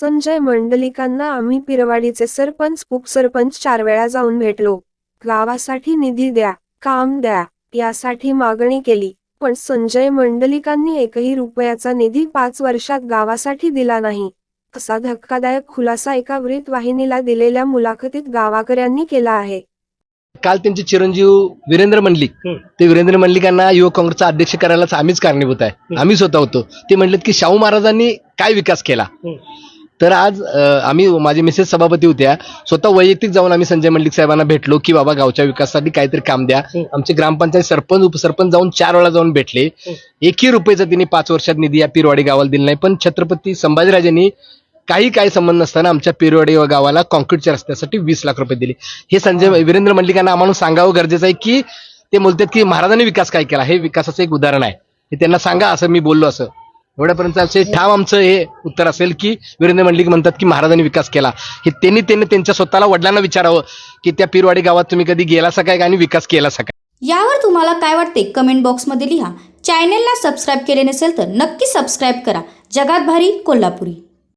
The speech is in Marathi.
संजय मंडलिकांना आम्ही पिरवाडीचे सरपंच उपसरपंच चार वेळा जाऊन भेटलो. गावासाठी निधी द्या काम द्या यासाठी मागणी केली. पण संजय मंडलिकांनी एकही रुपयाचा निधी पाच वर्षात गावासाठी दिला नाही. असा धक्कादायक खुलासा एका वृत्त वाहिनीला दिलेल्या मुलाखतीत गावाकऱ्यांनी केला आहे. काल त्यांचे चिरंजीव वीरेंद्र मंडलिक. ते वीरेंद्र मंडलिकांना युवक काँग्रेसचा अध्यक्ष करायलाच आम्हीच कारणीभूत आहे. आम्ही स्वतः होतो. ते म्हणलेत की शाहू महाराजांनी काय विकास केला? तर आज आम्ही माझे मिसेस सभापती होत्या. स्वतः वैयक्तिक जाऊन आम्ही संजय मंडलिक साहेबांना भेटलो की बाबा गावच्या विकासासाठी काहीतरी काम द्या. आमचे ग्रामपंचायत सरपंच उपसरपंच जाऊन चार वेळा जाऊन भेटले. एकही रुपयाचा त्यांनी पाच वर्षात निधी या पिरवाडी गावाला दिला नाही. पण छत्रपती संभाजीराजांनी काही काही संबंध नसताना आमच्या पिरवाडी गावाला कॉन्क्रीटच्या रस्त्यासाठी वीस लाख रुपये दिले. हे संजय वीरेंद्र मंडलिकांना आम्हाला सांगावं गरजेचं आहे की ते बोलतात की महाराजांनी विकास काय केला? हे विकासाचं एक उदाहरण आहे. हे त्यांना सांगा असं मी बोललो असं. एवढ्यापर्यंत असे ठाम आमचं हे उत्तर असेल की वीरेंद्र मंडलिक म्हणतात की महाराजांनी विकास केला. हे त्यांनी त्यांनी त्यांच्या स्वतःला वडिलांना विचारावं की त्या पिरवाडी गावात तुम्ही कधी गेला सकाय आणि विकास केला सकाय यावर तुम्हाला काय वाटते? कमेंट बॉक्समध्ये लिहा. चॅनेलला सबस्क्राईब केले नसेल तर नक्की सबस्क्राईब करा. जगात भारी कोल्हापुरी.